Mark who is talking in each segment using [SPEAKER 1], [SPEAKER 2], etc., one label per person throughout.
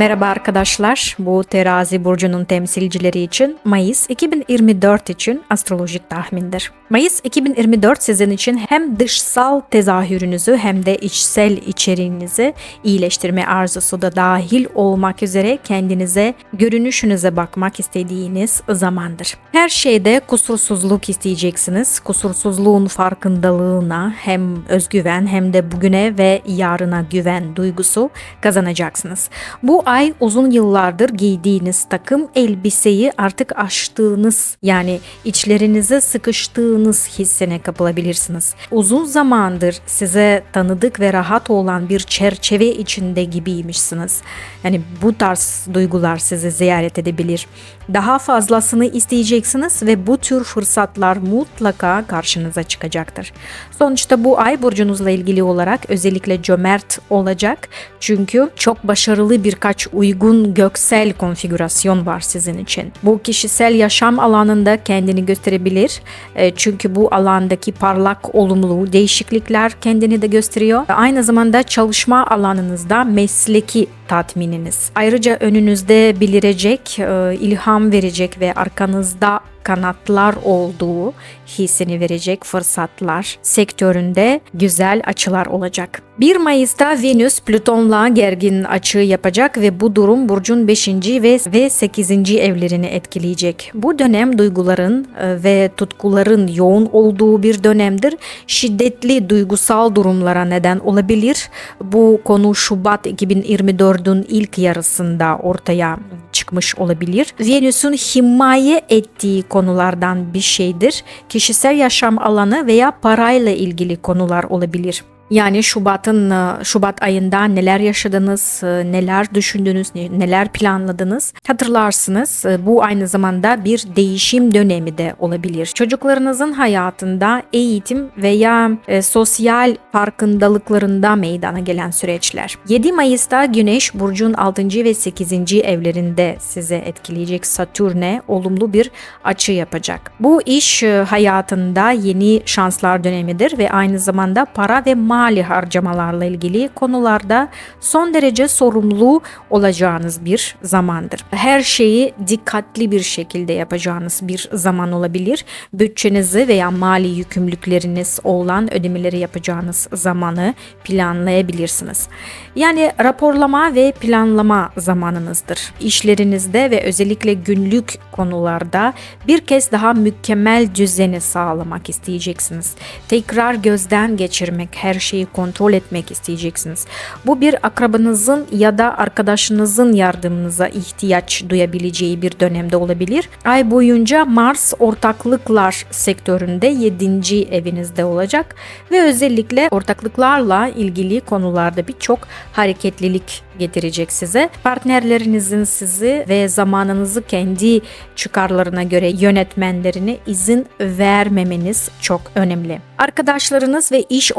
[SPEAKER 1] Merhaba arkadaşlar. Bu terazi burcunun temsilcileri için Mayıs 2024 için astrolojik tahmindir. Mayıs 2024 sizin için hem dışsal tezahürünüzü hem de içsel içeriğinizi iyileştirme arzusu da dahil olmak üzere kendinize, görünüşünüze bakmak istediğiniz zamandır. Her şeyde kusursuzluk isteyeceksiniz. Kusursuzluğun farkındalığına hem özgüven hem de bugüne ve yarına güven duygusu kazanacaksınız. Bu ay uzun yıllardır giydiğiniz takım elbiseyi artık aştığınız yani içlerinize sıkıştığınız hissine kapılabilirsiniz. Uzun zamandır size tanıdık ve rahat olan bir çerçeve içinde gibiymişsiniz. Yani bu tarz duygular sizi ziyaret edebilir. Daha fazlasını isteyeceksiniz ve bu tür fırsatlar mutlaka karşınıza çıkacaktır. Sonuçta bu ay burcunuzla ilgili olarak özellikle cömert olacak. Çünkü çok başarılı birkaç uygun göksel konfigürasyon var sizin için. Bu kişisel yaşam alanında kendini gösterebilir. E, Çünkü bu alandaki parlak olumlu değişiklikler kendini de gösteriyor. Aynı zamanda çalışma alanınızda mesleki tatmininiz. Ayrıca önünüzde belirecek, e, ilham verecek ve arkanızda kanatlar olduğu hissini verecek fırsatlar sektöründe güzel açılar olacak. 1 Mayıs'ta Venüs Plüton'la gergin açı yapacak ve bu durum burcun 5. ve ve 8. evlerini etkileyecek. Bu dönem duyguların e, ve tutkuların yoğun olduğu bir dönemdir. Şiddetli duygusal durumlara neden olabilir. Bu konu Şubat 2024'ün ilk yarısında ortaya çıkmış olabilir. Venüs'ün himaye ettiği konulardan bir şeydir. Kişisel yaşam alanı veya parayla ilgili konular olabilir. Yani Şubat'ın e, Şubat ayında neler yaşadınız, e, neler düşündünüz, ne- neler planladınız hatırlarsınız. E, Bu aynı zamanda bir değişim dönemi de olabilir. Çocuklarınızın hayatında eğitim veya sosyal farkındalıklarında meydana gelen süreçler. 7 Mayıs'ta Güneş burcun 6. ve 8. evlerinde size etkileyecek Satürn'e olumlu bir açı yapacak. Bu iş hayatında yeni şanslar dönemidir ve aynı zamanda para ve mali harcamalarla ilgili konularda son derece sorumlu olacağınız bir zamandır. Her şeyi dikkatli bir şekilde yapacağınız bir zaman olabilir. Bütçenizi veya mali yükümlülükleriniz olan ödemeleri yapacağınız zamanı planlayabilirsiniz. Yani raporlama ve planlama zamanınızdır. İşlerinizde ve özellikle günlük konularda bir kez daha mükemmel düzeni sağlamak isteyeceksiniz. Tekrar gözden geçirmek, her şeyi kontrol etmek isteyeceksiniz. Bu bir akrabanızın ya da arkadaşınızın yardımınıza ihtiyaç duyabileceği bir dönemde olabilir. Ay boyunca Mars ortaklıklar sektöründe 7. evinizde olacak ve özellikle ortaklıklarla ilgili konularda birçok hareketlilik getirecek size. Partnerlerinizin sizi ve zamanınızı kendi çıkarlarına göre yönetmenlerine izin vermemeniz çok önemli. Arkadaşlarınız ve iş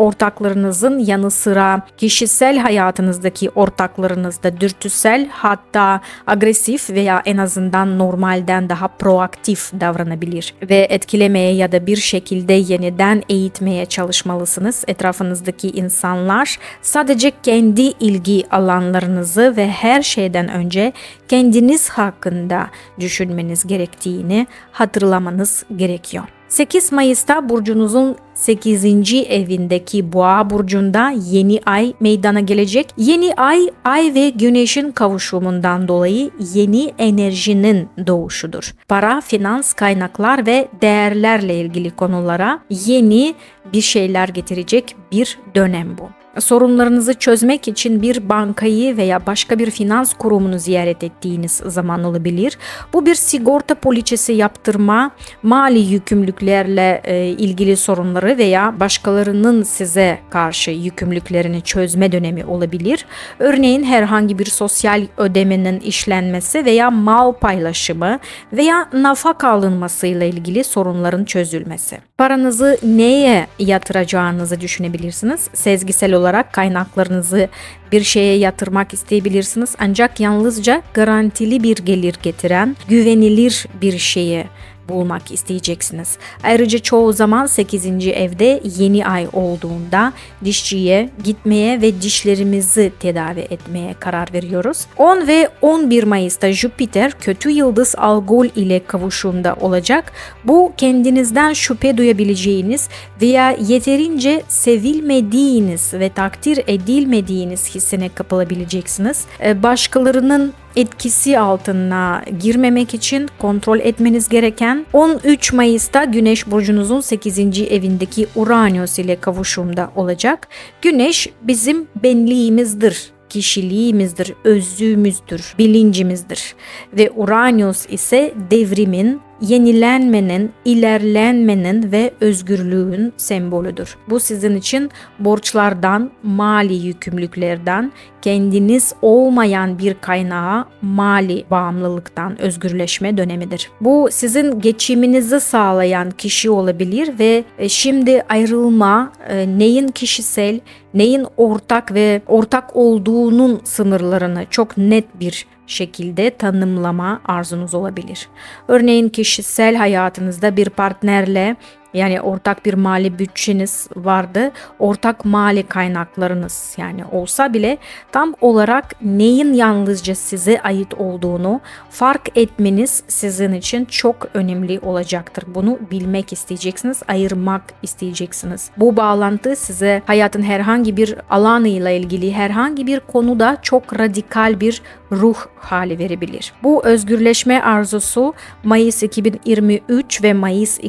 [SPEAKER 1] ortaklarınızın yanı sıra kişisel hayatınızdaki ortaklarınız da dürtüsel hatta agresif veya en azından normalden daha proaktif davranabilir ve etkilemeye ya da bir şekilde yeniden eğitmeye çalışmalısınız. Etrafınızdaki insanlar sadece kendi ilgi alanlarınızı ve her şeyden önce kendiniz hakkında düşünmeniz gerektiğini hatırlamanız gerekiyor. 8 Mayıs'ta burcunuzun 8. evindeki Boğa burcunda yeni ay meydana gelecek. Yeni ay ay ve güneşin kavuşumundan dolayı yeni enerjinin doğuşudur. Para, finans, kaynaklar ve değerlerle ilgili konulara yeni bir şeyler getirecek bir dönem bu. Sorunlarınızı çözmek için bir bankayı veya başka bir finans kurumunu ziyaret ettiğiniz zaman olabilir. Bu bir sigorta poliçesi yaptırma, mali yükümlülüklerle e, ilgili sorunları veya başkalarının size karşı yükümlülüklerini çözme dönemi olabilir. Örneğin herhangi bir sosyal ödemenin işlenmesi veya mal paylaşımı veya nafaka alınmasıyla ilgili sorunların çözülmesi. Paranızı neye yatıracağınızı düşünebilirsiniz. Sezgisel olarak kaynaklarınızı bir şeye yatırmak isteyebilirsiniz. Ancak yalnızca garantili bir gelir getiren güvenilir bir şeye bulmak isteyeceksiniz. Ayrıca çoğu zaman 8. evde yeni ay olduğunda dişçiye gitmeye ve dişlerimizi tedavi etmeye karar veriyoruz. 10 ve 11 Mayıs'ta Jüpiter kötü yıldız Algol ile kavuşumda olacak. Bu kendinizden şüphe duyabileceğiniz veya yeterince sevilmediğiniz ve takdir edilmediğiniz hissine kapılabileceksiniz. Ee, Başkalarının etkisi altına girmemek için kontrol etmeniz gereken 13 Mayıs'ta Güneş burcunuzun 8. evindeki Uranüs ile kavuşumda olacak. Güneş bizim benliğimizdir kişiliğimizdir, özlüğümüzdür, bilincimizdir. Ve Uranüs ise devrimin, yenilenmenin, ilerlenmenin ve özgürlüğün sembolüdür. Bu sizin için borçlardan, mali yükümlülüklerden, kendiniz olmayan bir kaynağa mali bağımlılıktan özgürleşme dönemidir. Bu sizin geçiminizi sağlayan kişi olabilir ve e, şimdi ayrılma e, neyin kişisel, neyin ortak ve ortak olduğunun sınırlarını çok net bir şekilde tanımlama arzunuz olabilir. Örneğin kişisel hayatınızda bir partnerle yani ortak bir mali bütçeniz vardı. Ortak mali kaynaklarınız yani olsa bile tam olarak neyin yalnızca size ait olduğunu fark etmeniz sizin için çok önemli olacaktır. Bunu bilmek isteyeceksiniz, ayırmak isteyeceksiniz. Bu bağlantı size hayatın herhangi bir alanıyla ilgili herhangi bir konuda çok radikal bir ruh hali verebilir. Bu özgürleşme arzusu Mayıs 2023 ve Mayıs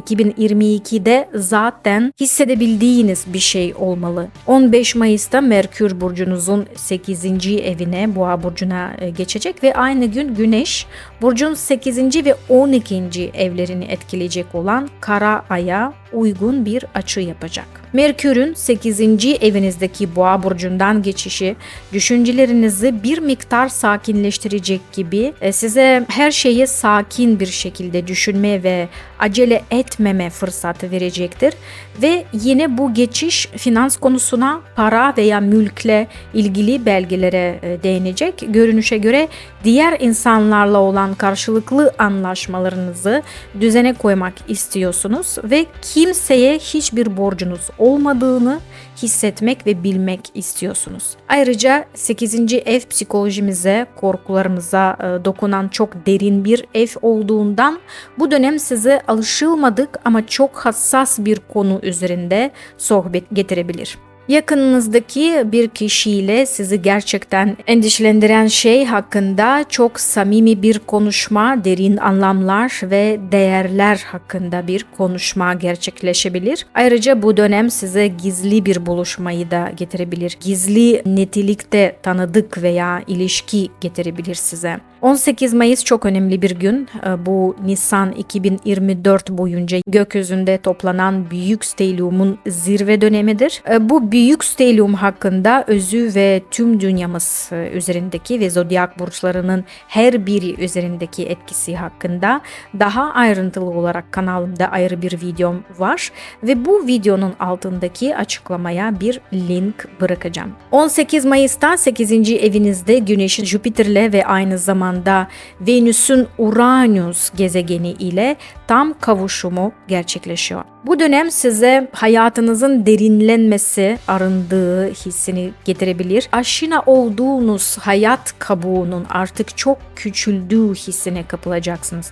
[SPEAKER 1] 2022'de zaten hissedebildiğiniz bir şey olmalı. 15 Mayıs'ta Merkür burcunuzun 8. evine Boğa burcuna e, geçecek ve aynı gün Güneş burcun 8. ve 12. evlerini etkileyecek olan Kara Ay'a uygun bir açı yapacak. Merkür'ün 8. evinizdeki Boğa burcundan geçişi düşüncelerinizi bir miktar sakinleştirecek gibi e, size her şeyi sakin bir şekilde düşünme ve acele etmeme fırsatı verecektir ve yine bu geçiş finans konusuna para veya mülkle ilgili belgelere e, değinecek. Görünüşe göre diğer insanlarla olan karşılıklı anlaşmalarınızı düzene koymak istiyorsunuz ve kimseye hiçbir borcunuz olmadığını hissetmek ve bilmek istiyorsunuz. Ayrıca 8. ev psikolojimize, korkularımıza e, dokunan çok derin bir ev olduğundan bu dönem size alışılmadık ama çok hassas bir konu üzerinde sohbet getirebilir. Yakınınızdaki bir kişiyle sizi gerçekten endişelendiren şey hakkında çok samimi bir konuşma, derin anlamlar ve değerler hakkında bir konuşma gerçekleşebilir. Ayrıca bu dönem size gizli bir buluşmayı da getirebilir. Gizli nitelikte tanıdık veya ilişki getirebilir size. 18 Mayıs çok önemli bir gün. Ee, bu Nisan 2024 boyunca gökyüzünde toplanan büyük stelyumun zirve dönemidir. Ee, bu büyük stelyum hakkında özü ve tüm dünyamız üzerindeki ve zodyak burçlarının her biri üzerindeki etkisi hakkında daha ayrıntılı olarak kanalımda ayrı bir videom var ve bu videonun altındaki açıklamaya bir link bırakacağım. 18 Mayıs'ta 8. evinizde Güneş'in Jüpiter'le ve aynı zamanda Venüs'ün Uranüs gezegeni ile tam kavuşumu gerçekleşiyor. Bu dönem size hayatınızın derinlenmesi, arındığı hissini getirebilir. Aşina olduğunuz hayat kabuğunun artık çok küçüldüğü hissine kapılacaksınız.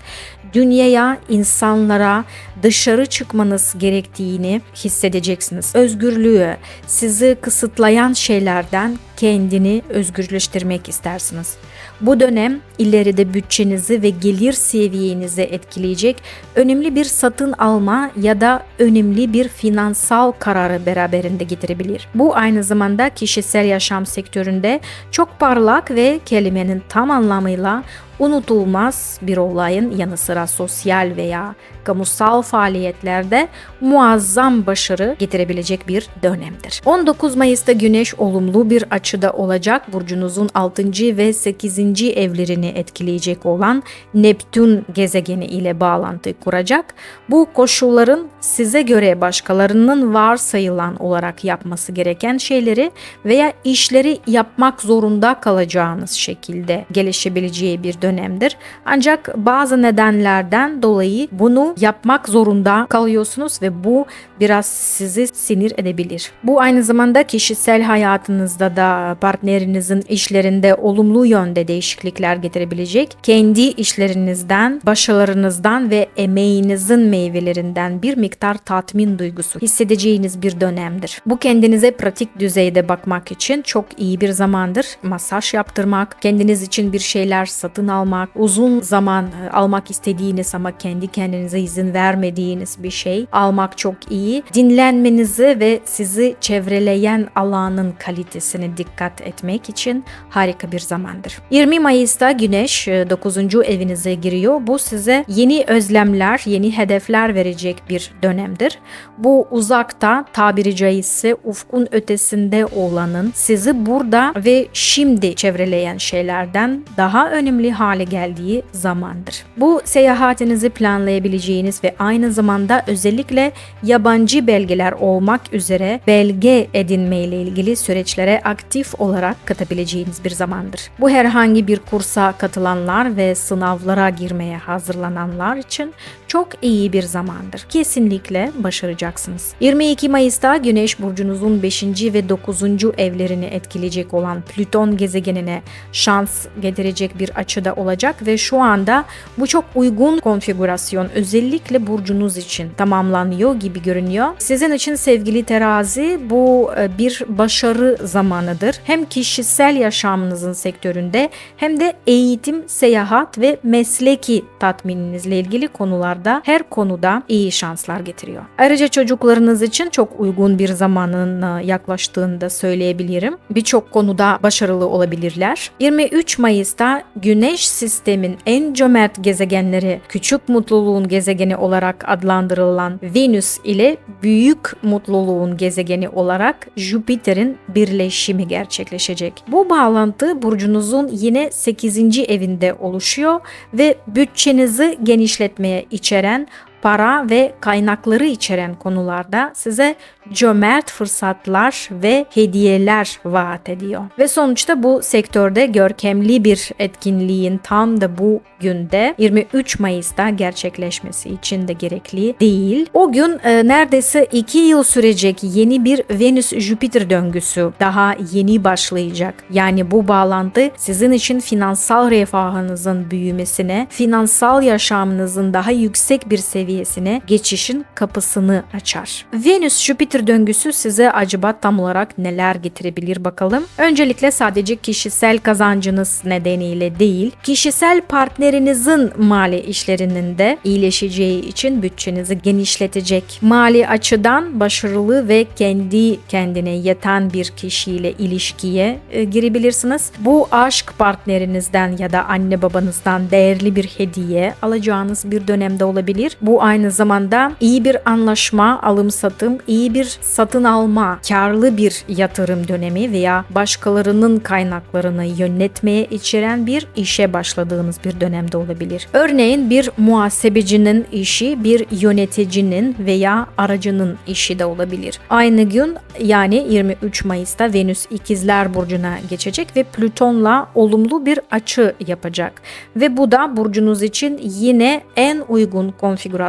[SPEAKER 1] Dünyaya, insanlara dışarı çıkmanız gerektiğini hissedeceksiniz. Özgürlüğü, sizi kısıtlayan şeylerden kendini özgürleştirmek istersiniz. Bu dönem ileride bütçenizi ve gelir seviyenizi etkileyecek önemli bir satın alma ya da önemli bir finansal kararı beraberinde getirebilir. Bu aynı zamanda kişisel yaşam sektöründe çok parlak ve kelimenin tam anlamıyla unutulmaz bir olayın yanı sıra sosyal veya kamusal faaliyetlerde muazzam başarı getirebilecek bir dönemdir. 19 Mayıs'ta Güneş olumlu bir açıda olacak. Burcunuzun 6. ve 8. evlerini etkileyecek olan Neptün gezegeni ile bağlantı kuracak. Bu koşulların size göre başkalarının varsayılan olarak yapması gereken şeyleri veya işleri yapmak zorunda kalacağınız şekilde gelişebileceği bir dönem dönemdir. Ancak bazı nedenlerden dolayı bunu yapmak zorunda kalıyorsunuz ve bu biraz sizi sinir edebilir. Bu aynı zamanda kişisel hayatınızda da partnerinizin işlerinde olumlu yönde değişiklikler getirebilecek. Kendi işlerinizden, başarılarınızdan ve emeğinizin meyvelerinden bir miktar tatmin duygusu hissedeceğiniz bir dönemdir. Bu kendinize pratik düzeyde bakmak için çok iyi bir zamandır. Masaj yaptırmak, kendiniz için bir şeyler satın almak, uzun zaman e, almak istediğiniz ama kendi kendinize izin vermediğiniz bir şey almak çok iyi. Dinlenmenizi ve sizi çevreleyen alanın kalitesine dikkat etmek için harika bir zamandır. 20 Mayıs'ta Güneş 9. evinize giriyor. Bu size yeni özlemler, yeni hedefler verecek bir dönemdir. Bu uzakta tabiri caizse ufkun ötesinde olanın sizi burada ve şimdi çevreleyen şeylerden daha önemli hale geldiği zamandır. Bu seyahatinizi planlayabileceğiniz ve aynı zamanda özellikle yabancı belgeler olmak üzere belge edinme ile ilgili süreçlere aktif olarak katabileceğiniz bir zamandır. Bu herhangi bir kursa katılanlar ve sınavlara girmeye hazırlananlar için çok iyi bir zamandır. Kesinlikle başaracaksınız. 22 Mayıs'ta Güneş burcunuzun 5. ve 9. evlerini etkileyecek olan Plüton gezegenine şans getirecek bir açıda olacak ve şu anda bu çok uygun konfigürasyon özellikle burcunuz için tamamlanıyor gibi görünüyor. Sizin için sevgili terazi bu e, bir başarı zamanıdır. Hem kişisel yaşamınızın sektöründe hem de eğitim, seyahat ve mesleki tatmininizle ilgili konularda her konuda iyi şanslar getiriyor. Ayrıca çocuklarınız için çok uygun bir zamanın yaklaştığını da söyleyebilirim. Birçok konuda başarılı olabilirler. 23 Mayıs'ta Güneş sistemin en cömert gezegenleri küçük mutluluğun gezegeni olarak adlandırılan Venüs ile büyük mutluluğun gezegeni olarak Jüpiter'in birleşimi gerçekleşecek. Bu bağlantı burcunuzun yine 8. evinde oluşuyor ve bütçenizi genişletmeye içeren para ve kaynakları içeren konularda size cömert fırsatlar ve hediyeler vaat ediyor. Ve sonuçta bu sektörde görkemli bir etkinliğin tam da bu günde 23 Mayıs'ta gerçekleşmesi için de gerekli değil. O gün e, neredeyse 2 yıl sürecek yeni bir Venüs-Jüpiter döngüsü daha yeni başlayacak. Yani bu bağlantı sizin için finansal refahınızın büyümesine, finansal yaşamınızın daha yüksek bir seviyesine geçişin kapısını açar. Venüs-Jüpiter döngüsü size acaba tam olarak neler getirebilir bakalım. Öncelikle sadece kişisel kazancınız nedeniyle değil, kişisel partnerinizin mali işlerinin de iyileşeceği için bütçenizi genişletecek. Mali açıdan başarılı ve kendi kendine yeten bir kişiyle ilişkiye e, girebilirsiniz. Bu aşk partnerinizden ya da anne babanızdan değerli bir hediye alacağınız bir dönemde olabilir. Bu aynı zamanda iyi bir anlaşma, alım satım, iyi bir satın alma, karlı bir yatırım dönemi veya başkalarının kaynaklarını yönetmeye içeren bir işe başladığınız bir dönemde olabilir. Örneğin bir muhasebecinin işi bir yöneticinin veya aracının işi de olabilir. Aynı gün yani 23 Mayıs'ta Venüs İkizler Burcu'na geçecek ve Plüton'la olumlu bir açı yapacak. Ve bu da burcunuz için yine en uygun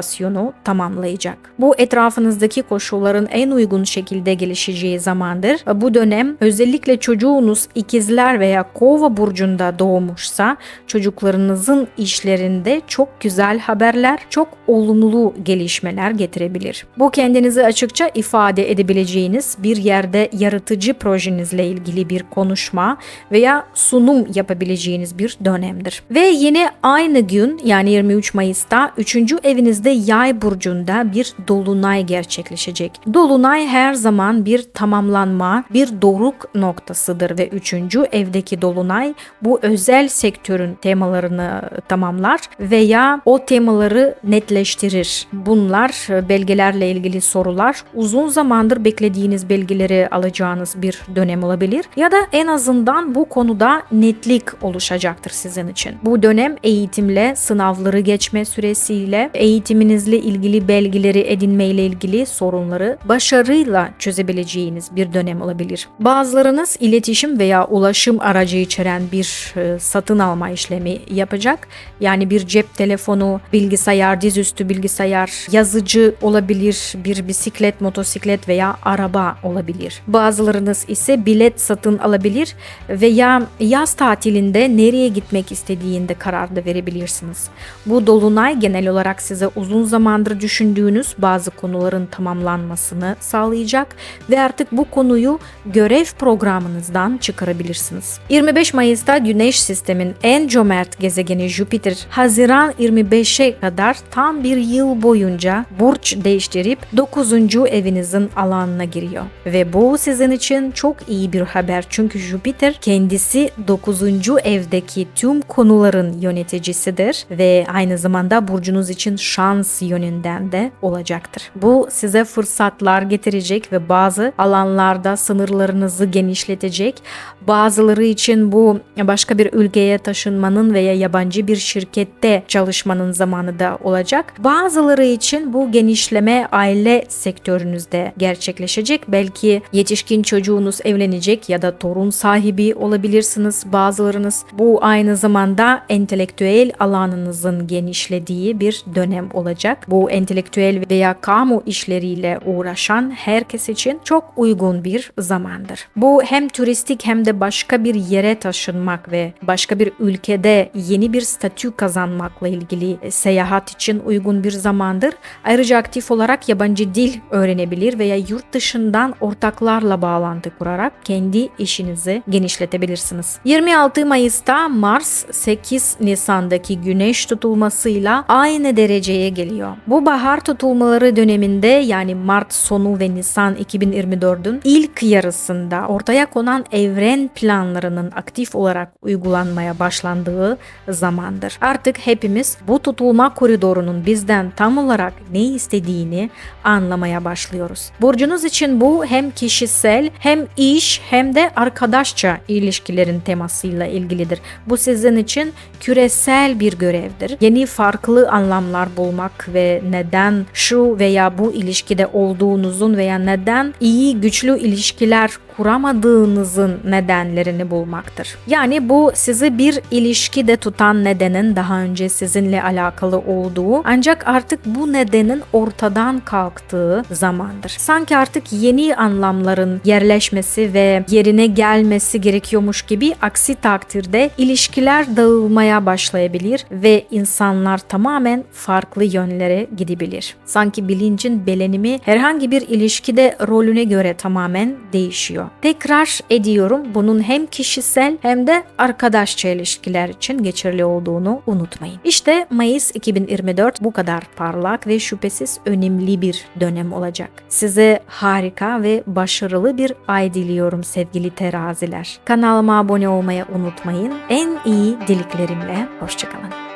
[SPEAKER 1] konfigürasyonu tamamlayacak. Bu etrafınızdaki koşulların en uygun şekilde gelişeceği zamandır. Bu dönem özellikle çocuğunuz ikizler veya kova burcunda doğmuşsa çocuklarınızın işlerinde çok güzel haberler, çok olumlu gelişmeler getirebilir. Bu kendinizi açıkça ifade edebileceğiniz bir yerde yaratıcı projenizle ilgili bir konuşma veya sunum yapabileceğiniz bir dönemdir. Ve yine aynı gün yani 23 Mayıs'ta 3. evinizde Yay burcunda bir dolunay gerçekleşecek. Dolunay her zaman bir tamamlanma, bir doruk noktasıdır ve 3. evdeki dolunay bu özel sektörün temalarını tamamlar veya o temaları netleştirir. Bunlar belgelerle ilgili sorular, uzun zamandır beklediğiniz belgeleri alacağınız bir dönem olabilir ya da en azından bu konuda netlik oluşacaktır sizin için. Bu dönem eğitimle, sınavları geçme süresiyle, eğitimi deneyiminizle ilgili belgeleri edinmeyle ilgili sorunları başarıyla çözebileceğiniz bir dönem olabilir. Bazılarınız iletişim veya ulaşım aracı içeren bir e, satın alma işlemi yapacak. Yani bir cep telefonu, bilgisayar, dizüstü bilgisayar, yazıcı olabilir, bir bisiklet, motosiklet veya araba olabilir. Bazılarınız ise bilet satın alabilir veya yaz tatilinde nereye gitmek istediğinde karar da verebilirsiniz. Bu dolunay genel olarak size uzun zamandır düşündüğünüz bazı konuların tamamlanmasını sağlayacak ve artık bu konuyu görev programınızdan çıkarabilirsiniz. 25 Mayıs'ta Güneş sistemin en cömert gezegeni Jüpiter, Haziran 25'e kadar tam bir yıl boyunca burç değiştirip 9. evinizin alanına giriyor. Ve bu sizin için çok iyi bir haber çünkü Jüpiter kendisi 9. evdeki tüm konuların yöneticisidir ve aynı zamanda burcunuz için şans yönünden de olacaktır. Bu size fırsatlar getirecek ve bazı alanlarda sınırlarınızı genişletecek. Bazıları için bu başka bir ülkeye taşınmanın veya yabancı bir şirkette çalışmanın zamanı da olacak. Bazıları için bu genişleme aile sektörünüzde gerçekleşecek. Belki yetişkin çocuğunuz evlenecek ya da torun sahibi olabilirsiniz. Bazılarınız bu aynı zamanda entelektüel alanınızın genişlediği bir dönem olacak. Bu entelektüel veya kamu işleriyle uğraşan herkes için çok uygun bir zamandır. Bu hem turistik hem de başka bir yere taşınmak ve başka bir ülkede yeni bir statü kazanmakla ilgili seyahat için uygun bir zamandır. Ayrıca aktif olarak yabancı dil öğrenebilir veya yurt dışından ortaklarla bağlantı kurarak kendi işinizi genişletebilirsiniz. 26 Mayıs'ta Mars 8 Nisan'daki güneş tutulmasıyla aynı dereceye geliyor. Bu bahar tutulmaları döneminde yani Mart sonu ve Nisan 2024'ün ilk yarısında ortaya konan evren planlarının aktif olarak uygulanmaya başlandığı zamandır. Artık hepimiz bu tutulma koridorunun bizden tam olarak ne istediğini anlamaya başlıyoruz. Burcunuz için bu hem kişisel hem iş hem de arkadaşça ilişkilerin temasıyla ilgilidir. Bu sizin için küresel bir görevdir. Yeni farklı anlamlar bulmak ve neden şu veya bu ilişkide olduğunuzun veya neden iyi güçlü ilişkiler kuramadığınızın nedenlerini bulmaktır. Yani bu sizi bir ilişkide tutan nedenin daha önce sizinle alakalı olduğu ancak artık bu nedenin ortadan kalktığı zamandır. Sanki artık yeni anlamların yerleşmesi ve yerine gelmesi gerekiyormuş gibi aksi takdirde ilişkiler dağılmaya başlayabilir ve insanlar tamamen farklı yönlere gidebilir. Sanki bilincin belenimi herhangi bir ilişkide rolüne göre tamamen değişiyor. Tekrar ediyorum bunun hem kişisel hem de arkadaşça ilişkiler için geçerli olduğunu unutmayın. İşte Mayıs 2024 bu kadar parlak ve şüphesiz önemli bir dönem olacak. Size harika ve başarılı bir ay diliyorum sevgili teraziler. Kanalıma abone olmayı unutmayın. En iyi dileklerimle hoşçakalın.